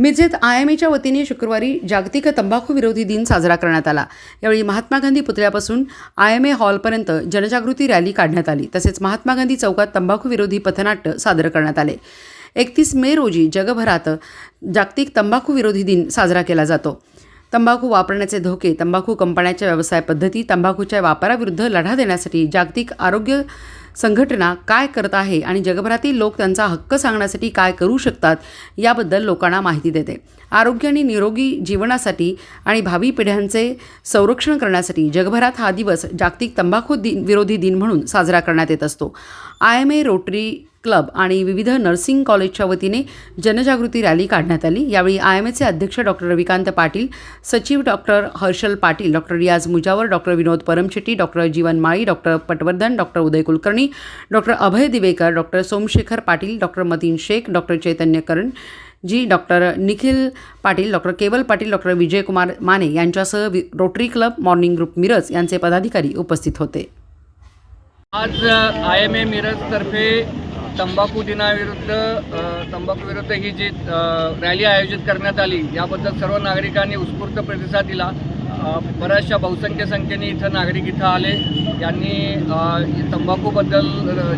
मिरजेत I am एच्या वतीने शुक्रवारी जागतिक तंबाखू विरोधी दिन साजरा करण्यात आला. यावेळी महात्मा गांधी पुतळ्यापासून आय एम ए हॉलपर्यंत जनजागृती रॅली काढण्यात आली. तसेच महात्मा गांधी चौकात तंबाखू विरोधी पथनाट्य सादर करण्यात आले. एकतीस मे रोजी जगभरात जागतिक तंबाखू विरोधी दिन साजरा केला जातो. तंबाखू वापरण्याचे धोके तंबाखू कंपन्यांच्या व्यवसाय पद्धती तंबाखूच्या वापराविरुद्ध लढा देण्यासाठी जागतिक आरोग्य संघटना काय करत आहे आणि जगभरातील लोक त्यांचा हक्क सांगण्यासाठी काय करू शकतात याबद्दल लोकांना माहिती देते. आरोग्य आणि निरोगी जीवनासाठी आणि भावी पिढ्यांचे संरक्षण करण्यासाठी जगभरात हा दिवस जागतिक तंबाखू दिन विरोधी दिन म्हणून साजरा करण्यात येत असतो. I M A Rotary club आणि विविध नर्सिंग कॉलेजच्या वतीने जनजागृती रॅली काढण्यात आली. यावेळी आय एम एचे अध्यक्ष डॉक्टर रविकांत पाटील सचिव doctor Harshal Patil doctor Riyaz Mujawar doctor Vinod Paramshetti doctor Jeevan Mali doctor Patwardhan doctor Uday Kulkarni doctor Abhay Divekar doctor Somshekhar Patil doctor Mateen Shaikh doctor Chaitanya Karan ji doctor Nikhil Patil doctor Keval Patil doctor Vijaykumar Mane यांच्यासह वि- Rotary club morning group Miraj यांचे पदाधिकारी उपस्थित होते. आज I M ए मिरजतर्फे तंबाखू दिनाविरुद्ध तंबाखू विरुद्ध ही जी रॅली आयोजित करण्यात आली याबद्दल सर्व नागरिकांनी उत्स्फूर्त प्रतिसाद दिला. बऱ्याचशा बहुसंख्य संख्येने इथं नागरिक इथं आले. यांनी तंबाखूबद्दल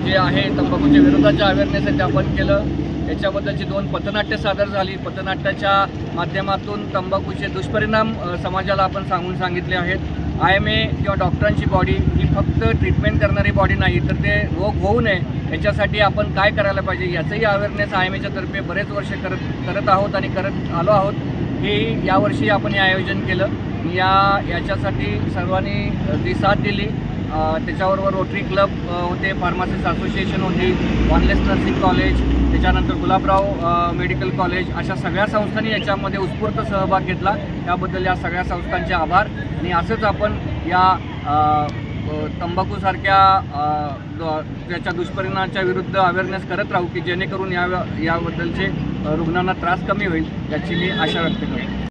जे आहे तंबाखूच्या विरोधाच्या अवेअरनेससाठी आपण केलं. याच्याबद्दलची दोन पथनाट्य सादर झाली. पथनाट्याच्या माध्यमातून तंबाखूचे दुष्परिणाम समाजाला आपण सांगून सांगितले आहेत. आय एम ए किंवा डॉक्टरांची बॉडी ही फक्त ट्रीटमेंट करणारी बॉडी नाही तर ते रोग होऊ नये याच्यासाठी आपण काय करायला पाहिजे याचंही अवेअरनेस आय एम एच्या तर्फे बरेच वर्ष करत करत आहोत आणि करत आलो आहोत. हे यावर्षी आपण हे आयोजन केलं. या याच्यासाठी सर्वांनी जी साथ दिली. त्याच्याबरोबर रोटरी क्लब होते फार्मासिस्ट असोसिएशन होती वनलेस नर्सिंग कॉलेज त्याच्यानंतर गुलाबराव मेडिकल कॉलेज अशा सगळ्या संस्थांनी याच्यामध्ये उत्स्फूर्त सहभाग घेतला. त्याबद्दल या सगळ्या संस्थांचे आभार. आणि असंच आपण या तंबाखूसारख्या द- त्याच्या दुष्परिणामाच्या विरुद्ध अवेअरनेस करत राहू की जेणेकरून या याबद्दलचे रुग्णांना त्रास कमी होईल याची मी आशा व्यक्त करतो.